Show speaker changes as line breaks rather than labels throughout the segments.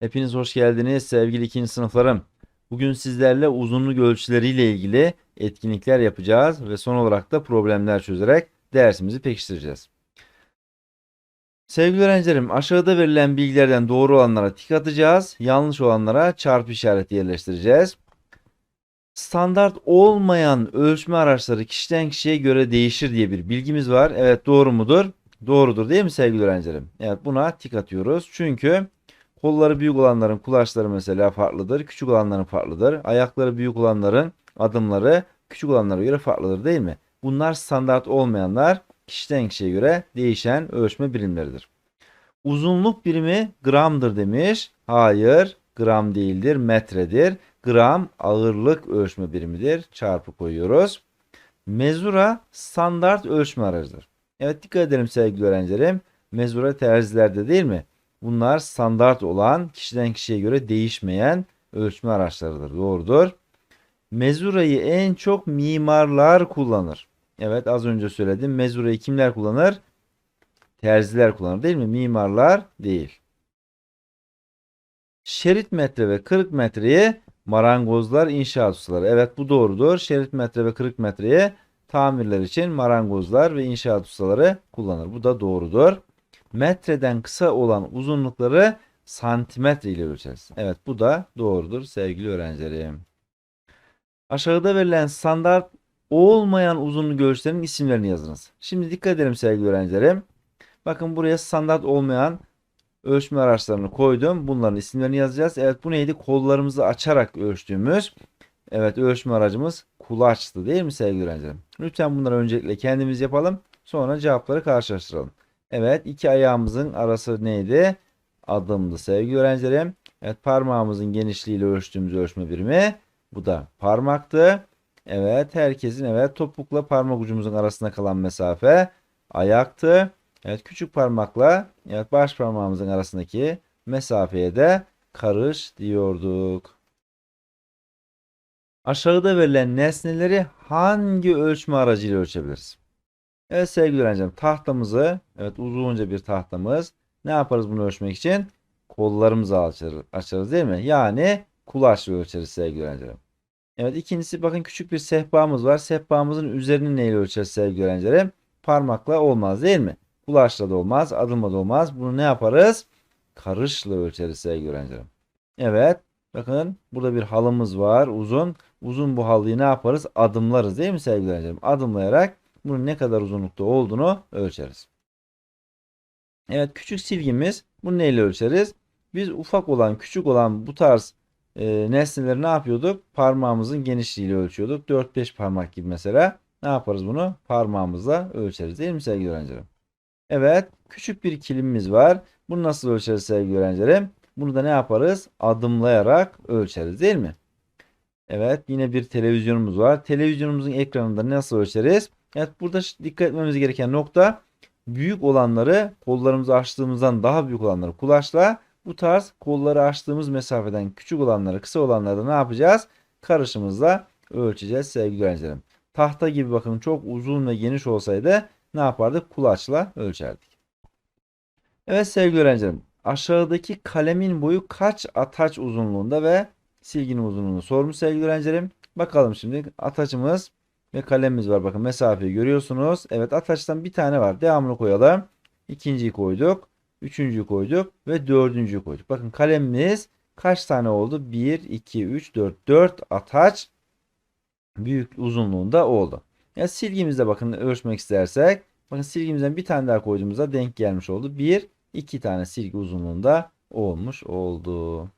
Hepiniz hoş geldiniz sevgili ikinci sınıflarım. Bugün sizlerle uzunluk ölçüleriyle ilgili etkinlikler yapacağız ve son olarak da problemler çözerek dersimizi pekiştireceğiz. Sevgili öğrencilerim, aşağıda verilen bilgilerden doğru olanlara tik atacağız, yanlış olanlara çarpı işareti yerleştireceğiz. Standart olmayan ölçme araçları kişiden kişiye göre değişir diye bir bilgimiz var. Evet doğru mudur? Doğrudur değil mi sevgili öğrencilerim? Evet buna tik atıyoruz. Çünkü Kolları büyük olanların kulaçları mesela farklıdır. Küçük olanların farklıdır. Ayakları büyük olanların adımları küçük olanlara göre farklıdır değil mi? Bunlar standart olmayanlar kişiden kişiye göre değişen ölçme birimleridir. Uzunluk birimi gramdır demiş. Hayır gram değildir metredir. Gram ağırlık ölçme birimidir. Çarpı koyuyoruz. Mezura standart ölçme aracıdır. Evet dikkat edelim sevgili öğrencilerim. Mezura terzilerde değil mi? Bunlar standart olan, kişiden kişiye göre değişmeyen ölçme araçlarıdır. Doğrudur. Mezurayı en çok mimarlar kullanır. Evet az önce söyledim. Mezurayı kimler kullanır? Terziler kullanır değil mi? Mimarlar değil. Şerit metre ve kırık metreyi marangozlar, inşaat ustaları. Evet bu doğrudur. Şerit metre ve kırık metreyi tamirler için marangozlar ve inşaat ustaları kullanır. Bu da doğrudur metreden kısa olan uzunlukları santimetre ile ölçeriz. Evet bu da doğrudur sevgili öğrencilerim. Aşağıda verilen standart olmayan uzunluk ölçülerinin isimlerini yazınız. Şimdi dikkat edelim sevgili öğrencilerim. Bakın buraya standart olmayan ölçme araçlarını koydum. Bunların isimlerini yazacağız. Evet bu neydi? Kollarımızı açarak ölçtüğümüz evet ölçme aracımız kulaçtı değil mi sevgili öğrencilerim? Lütfen bunları öncelikle kendimiz yapalım. Sonra cevapları karşılaştıralım. Evet iki ayağımızın arası neydi? Adımdı sevgili öğrencilerim. Evet parmağımızın genişliğiyle ölçtüğümüz ölçme birimi. Bu da parmaktı. Evet herkesin evet topukla parmak ucumuzun arasında kalan mesafe ayaktı. Evet küçük parmakla evet baş parmağımızın arasındaki mesafeye de karış diyorduk. Aşağıda verilen nesneleri hangi ölçme aracıyla ölçebiliriz? Evet sevgili öğrencim tahtamızı evet uzunca bir tahtamız ne yaparız bunu ölçmek için? Kollarımızı açarız, açarız değil mi? Yani kulaçla ölçeriz sevgili öğrencilerim. Evet ikincisi bakın küçük bir sehpamız var. Sehpamızın üzerini neyle ölçeriz sevgili öğrencilerim? Parmakla olmaz değil mi? Kulaçla da olmaz, adımla da olmaz. Bunu ne yaparız? Karışla ölçeriz sevgili öğrencilerim. Evet bakın burada bir halımız var uzun. Uzun bu halıyı ne yaparız? Adımlarız değil mi sevgili öğrencilerim? Adımlayarak bunun ne kadar uzunlukta olduğunu ölçeriz. Evet küçük silgimiz bunu neyle ölçeriz? Biz ufak olan küçük olan bu tarz e, nesneleri ne yapıyorduk? Parmağımızın genişliğiyle ölçüyorduk. 4-5 parmak gibi mesela. Ne yaparız bunu? Parmağımızla ölçeriz değil mi sevgili öğrencilerim? Evet küçük bir kilimimiz var. Bunu nasıl ölçeriz sevgili öğrencilerim? Bunu da ne yaparız? Adımlayarak ölçeriz değil mi? Evet yine bir televizyonumuz var. Televizyonumuzun ekranında nasıl ölçeriz? Evet burada dikkat etmemiz gereken nokta büyük olanları kollarımızı açtığımızdan daha büyük olanları kulaçla bu tarz kolları açtığımız mesafeden küçük olanları kısa olanları da ne yapacağız? Karışımızla ölçeceğiz sevgili öğrencilerim. Tahta gibi bakın çok uzun ve geniş olsaydı ne yapardık? Kulaçla ölçerdik. Evet sevgili öğrencilerim aşağıdaki kalemin boyu kaç ataç uzunluğunda ve silginin uzunluğunu sormuş sevgili öğrencilerim. Bakalım şimdi ataçımız ve kalemimiz var. Bakın mesafeyi görüyorsunuz. Evet ataçtan bir tane var. Devamını koyalım. İkinciyi koyduk. Üçüncüyü koyduk. Ve dördüncüyü koyduk. Bakın kalemimiz kaç tane oldu? 1, 2, 3, 4. 4 ataç büyük uzunluğunda oldu. Ya silgimizde bakın ölçmek istersek. Bakın silgimizden bir tane daha koyduğumuzda denk gelmiş oldu. 1, 2 tane silgi uzunluğunda olmuş oldu.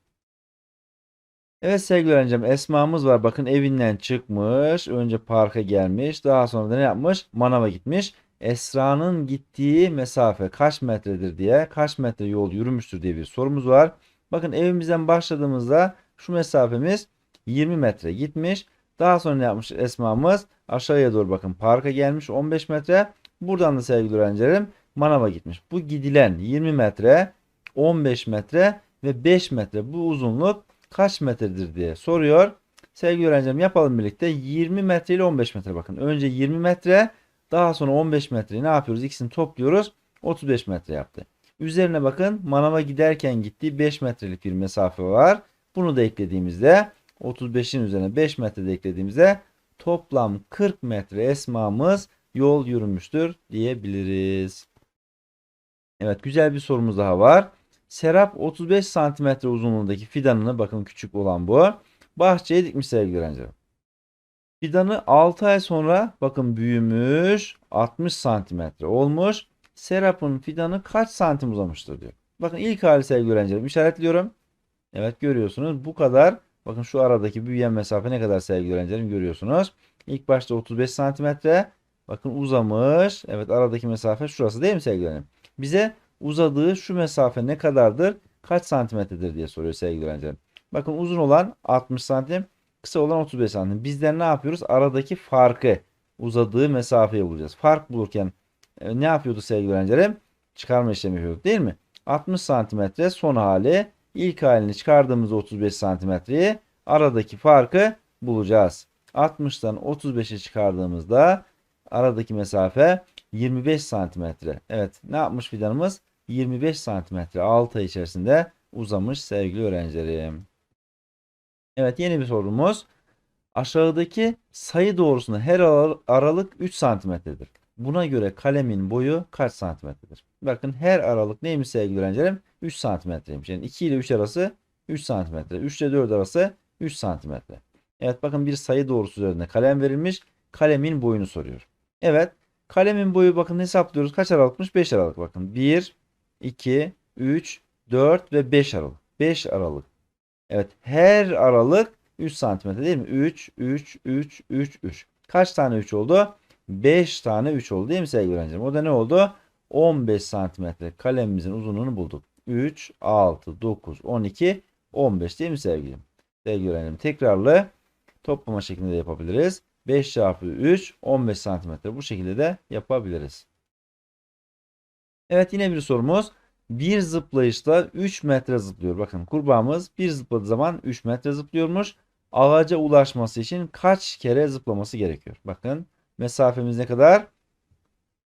Evet sevgili öğrencim Esma'mız var. Bakın evinden çıkmış. Önce parka gelmiş. Daha sonra da ne yapmış? Manava gitmiş. Esra'nın gittiği mesafe kaç metredir diye kaç metre yol yürümüştür diye bir sorumuz var. Bakın evimizden başladığımızda şu mesafemiz 20 metre gitmiş. Daha sonra ne yapmış Esma'mız? Aşağıya doğru bakın parka gelmiş 15 metre. Buradan da sevgili öğrencilerim manava gitmiş. Bu gidilen 20 metre, 15 metre ve 5 metre bu uzunluk kaç metredir diye soruyor. Sevgili öğrencim yapalım birlikte. 20 metre ile 15 metre bakın. Önce 20 metre Daha sonra 15 metreyi ne yapıyoruz? İkisini topluyoruz. 35 metre yaptı. Üzerine bakın manava giderken gittiği 5 metrelik bir mesafe var. Bunu da eklediğimizde 35'in üzerine 5 metre de eklediğimizde toplam 40 metre esmamız yol yürümüştür diyebiliriz. Evet güzel bir sorumuz daha var. Serap 35 santimetre uzunluğundaki fidanını bakın küçük olan bu. Bahçeye dikmiş sevgili öğrencilerim. Fidanı 6 ay sonra bakın büyümüş 60 santimetre olmuş. Serap'ın fidanı kaç santim uzamıştır diyor. Bakın ilk hali sevgili öğrencilerim işaretliyorum. Evet görüyorsunuz bu kadar. Bakın şu aradaki büyüyen mesafe ne kadar sevgili öğrencilerim görüyorsunuz. İlk başta 35 santimetre. Bakın uzamış. Evet aradaki mesafe şurası değil mi sevgili öğrencilerim? Bize uzadığı şu mesafe ne kadardır? Kaç santimetredir diye soruyor sevgili öğrencilerim. Bakın uzun olan 60 santim, kısa olan 35 santim. Bizler ne yapıyoruz? Aradaki farkı, uzadığı mesafeyi bulacağız. Fark bulurken e, ne yapıyordu sevgili öğrencilerim? Çıkarma işlemi yapıyorduk değil mi? 60 santimetre son hali, ilk halini çıkardığımızda 35 santimetreyi aradaki farkı bulacağız. 60'tan 35'e çıkardığımızda aradaki mesafe 25 santimetre. Evet ne yapmış fidanımız? 25 santimetre 6 ay içerisinde uzamış sevgili öğrencilerim. Evet yeni bir sorumuz. Aşağıdaki sayı doğrusunda her ar- aralık 3 santimetredir. Buna göre kalemin boyu kaç santimetredir? Bakın her aralık neymiş sevgili öğrencilerim? 3 santimetreymiş. Yani 2 ile 3 arası 3 santimetre. 3 ile 4 arası 3 santimetre. Evet bakın bir sayı doğrusu üzerinde kalem verilmiş. Kalemin boyunu soruyor. Evet kalemin boyu bakın hesaplıyoruz. Kaç aralıkmış? 5 aralık bakın. 1, 2, 3, 4 ve 5 aralık. 5 aralık. Evet her aralık 3 santimetre değil mi? 3, 3, 3, 3, 3. Kaç tane 3 oldu? 5 tane 3 oldu değil mi sevgili öğrencilerim? O da ne oldu? 15 santimetre kalemimizin uzunluğunu bulduk. 3, 6, 9, 12, 15 değil mi sevgilim? Sevgili öğrencilerim tekrarlı toplama şeklinde yapabiliriz. 5 çarpı 3 15 santimetre bu şekilde de yapabiliriz. Evet yine bir sorumuz. Bir zıplayışta 3 metre zıplıyor. Bakın kurbağamız bir zıpladığı zaman 3 metre zıplıyormuş. Ağaca ulaşması için kaç kere zıplaması gerekiyor? Bakın mesafemiz ne kadar?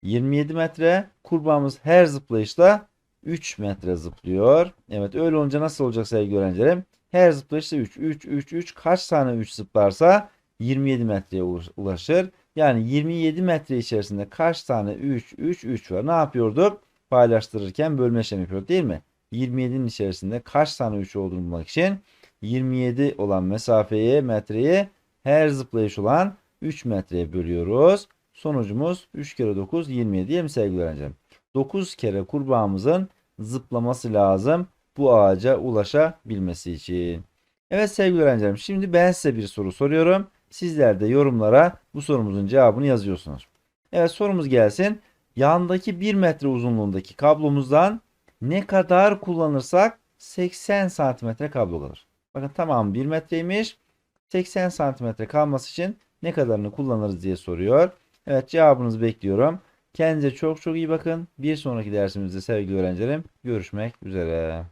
27 metre. Kurbağamız her zıplayışta 3 metre zıplıyor. Evet öyle olunca nasıl olacak sevgili öğrencilerim? Her zıplayışta 3, 3, 3, 3 kaç tane 3 zıplarsa 27 metreye ulaş- ulaşır. Yani 27 metre içerisinde kaç tane 3, 3, 3 var? Ne yapıyorduk? Paylaştırırken bölme işlemi yapıyorduk değil mi? 27'nin içerisinde kaç tane 3 olduğunu bulmak için 27 olan mesafeyi, metreyi her zıplayış olan 3 metreye bölüyoruz. Sonucumuz 3 kere 9 27 değil mi sevgili öğrencilerim? 9 kere kurbağamızın zıplaması lazım bu ağaca ulaşabilmesi için. Evet sevgili öğrencilerim şimdi ben size bir soru soruyorum. Sizler de yorumlara bu sorumuzun cevabını yazıyorsunuz. Evet sorumuz gelsin. Yandaki 1 metre uzunluğundaki kablomuzdan ne kadar kullanırsak 80 santimetre kablo kalır. Bakın tamam 1 metreymiş. 80 santimetre kalması için ne kadarını kullanırız diye soruyor. Evet cevabınızı bekliyorum. Kendinize çok çok iyi bakın. Bir sonraki dersimizde sevgili öğrencilerim görüşmek üzere.